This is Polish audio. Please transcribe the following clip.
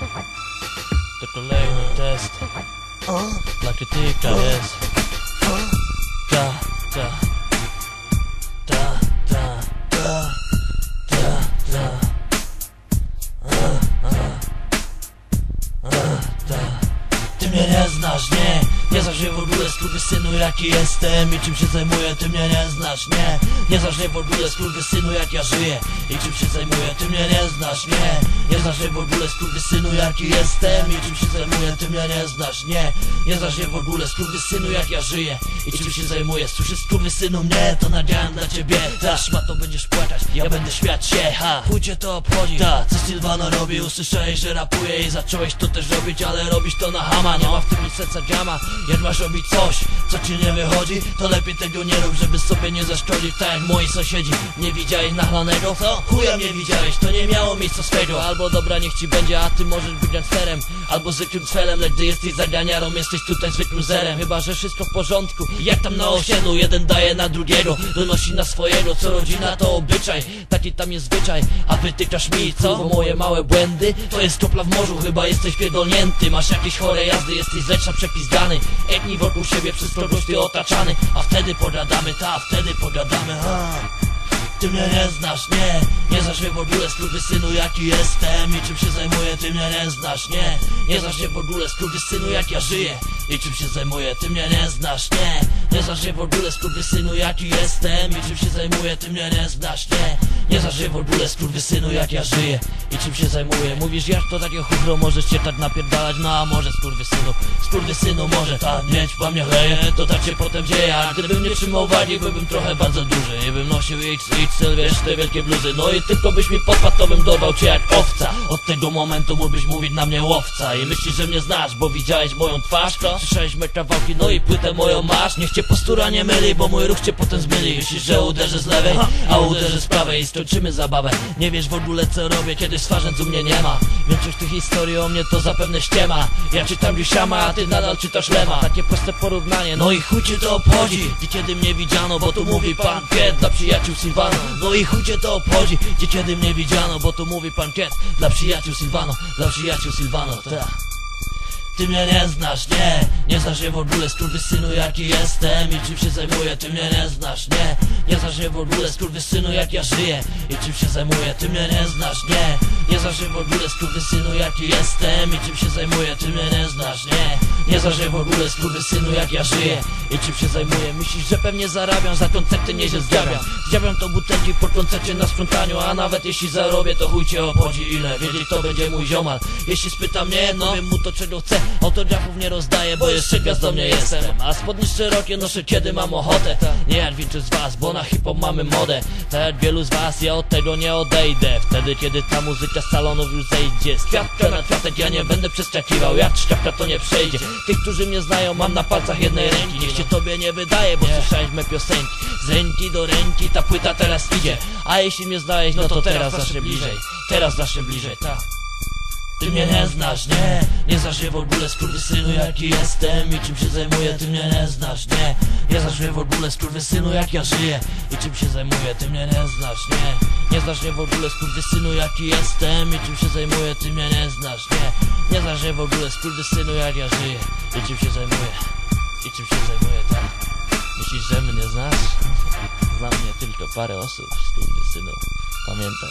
To kolejny test Dla krytyka jest Ta, ta Ta, ta Ta, ta, ta A, a, a, ta. Ty mnie nie znasz, nie Nie znasz mnie w ogóle synu jaki jestem I czym się zajmuję, ty mnie nie znasz, nie Nie znasz mnie w ogóle synu jak ja żyję I czym się zajmuję, ty mnie nie znasz, nie Nie znasz mnie w ogóle synu jaki jestem I czym się zajmuję, ty mnie nie znasz, nie Nie znasz mnie w ogóle synu jak ja żyję I czym się zajmuję, słyszysz synu mnie To nadziałem dla ciebie, ta to będziesz płakać Ja będę śmiać się, ha cię to obchodzi, ta Co Sylwano robi, usłyszałeś, że rapuje I zacząłeś to też robić, ale robisz to na hama Nie ma w tym nic serca Jak masz robić coś, co ci nie wychodzi To lepiej tego nie rób, żeby sobie nie zaszkodzić Tak jak moi sąsiedzi Nie widziałeś nachlanego? Co? Chuja mnie widziałeś, to nie miało miejsca swego Albo dobra, niech ci będzie, a ty możesz być gangsterem Albo zwykłym celem, lecz gdy jesteś zaganiarą Jesteś tutaj zwykłym zerem Chyba, że wszystko w porządku Jak tam na osiedlu, jeden daje na drugiego Donosi na swojego, co rodzina to obyczaj Taki tam jest zwyczaj, a wytykasz mi, co? Bo moje małe błędy, to jest kropla w morzu Chyba jesteś pierdolnięty, masz jakieś chore jazdy Jesteś lepsza przepizdany Etnij wokół siebie przez kogoś ty otaczany. A wtedy pogadamy, ta, wtedy pogadamy, ha ty mnie nie znasz, nie. Nie znasz mnie w ogóle, synu jaki jestem. I czym się zajmuję, ty mnie nie znasz, nie. Nie znasz mnie w ogóle, synu jak ja żyję. I czym się zajmuję, ty mnie nie znasz, nie. Nie znasz mnie w ogóle, synu jaki jestem. I czym się zajmuję, ty mnie nie znasz, nie. Nie znasz mnie w ogóle, synu jak ja żyję. I czym się zajmuję? Mówisz, jak to takie chufro, możesz cię tak napierdalać? No a może skurwysynu, synu może ta mieć po mnie chleje? To tak się potem dzieje, a gdybym nie trzymał wagi Byłbym trochę bardzo duży. I bym nosił X, Cel, wiesz, te wielkie bluzy. No i tylko byś mi podpadł, to bym dorwał cię jak owca. Od tego momentu mógłbyś mówić na mnie łowca. I myślisz, że mnie znasz, bo widziałeś moją twarz to? Słyszałeś me kawałki, no i płytę moją masz. Niech cię postura nie myli, bo mój ruch cię potem zmyli Myślisz, że uderzę z lewej, a uderzę z prawej. I skończymy zabawę. Nie wiesz w ogóle co robię, kiedy u mnie nie ma. Większość tych historii o mnie to zapewne ściema. Ja czytam Jusiama, a ty nadal czytasz Lema. Takie proste porównanie, no i chuj cię to obchodzi. Gdzie kiedy mnie widziano, bo tu mówi pan Piet dla przyjaciół Sylwana no i chuj cię to obchodzi, gdzie kiedy mnie widziano Bo tu mówi pan Kiet. Dla przyjaciół Silvano, dla przyjaciół Silvano, tak ty mnie nie znasz, nie Nie znasz mnie w ogóle, synu jaki jestem. I czym się zajmuję, ty mnie nie znasz, nie Nie mnie w ogóle, synu jak ja żyję. I czym się zajmuję, ty mnie nie znasz, nie. Nie mnie w ogóle, synu jaki jestem. I czym się zajmuję, ty mnie nie znasz, nie. Nie mnie w ogóle, synu jak ja żyję. I czym się zajmuję, myślisz, że pewnie zarabiam Za koncerty nie się zjawiam Zjawiam to butelki po koncercie na sprzątaniu A nawet jeśli zarobię, to chuj cię obchodzi ile. Wiedzieć to będzie mój ziomal. Jeśli spyta mnie, no wiem mu to czego chce Autografów nie rozdaję, bo jeszcze gwiazdą nie jestem. A spodnie szerokie noszę kiedy mam ochotę. Nie jak z was, bo na hip-hop mamy modę. Tak jak wielu z was, ja od tego nie odejdę. Wtedy kiedy ta muzyka z salonów już zejdzie. Z kwiatka na kwiatek ja nie będę przeskakiwał. Jak czkawka to nie przejdzie. Tych, którzy mnie znają mam na palcach jednej ręki. Niech się tobie nie wydaje, bo słyszałeś me piosenki. Z ręki do ręki ta płyta teraz idzie. A jeśli mnie znałeś, no to teraz zawsze bliżej. Teraz zawsze bliżej, tak ty mnie nie znasz, nie? Nie znasz mnie w ogóle, synu jaki jestem I czym się zajmuję, ty mnie nie znasz, nie? Nie znasz mnie w ogóle, synu jak ja żyję I czym się zajmuję, ty mnie nie znasz, nie? Nie znasz mnie w ogóle, synu jaki jestem I czym się zajmuję, ty mnie nie znasz, nie? Nie znasz mnie w ogóle, synu jak ja żyję I czym się zajmuję. I czym się zajmuję, tak. Myślisz, że mnie znasz? Znam mnie tylko parę osób, synu Pamiętaj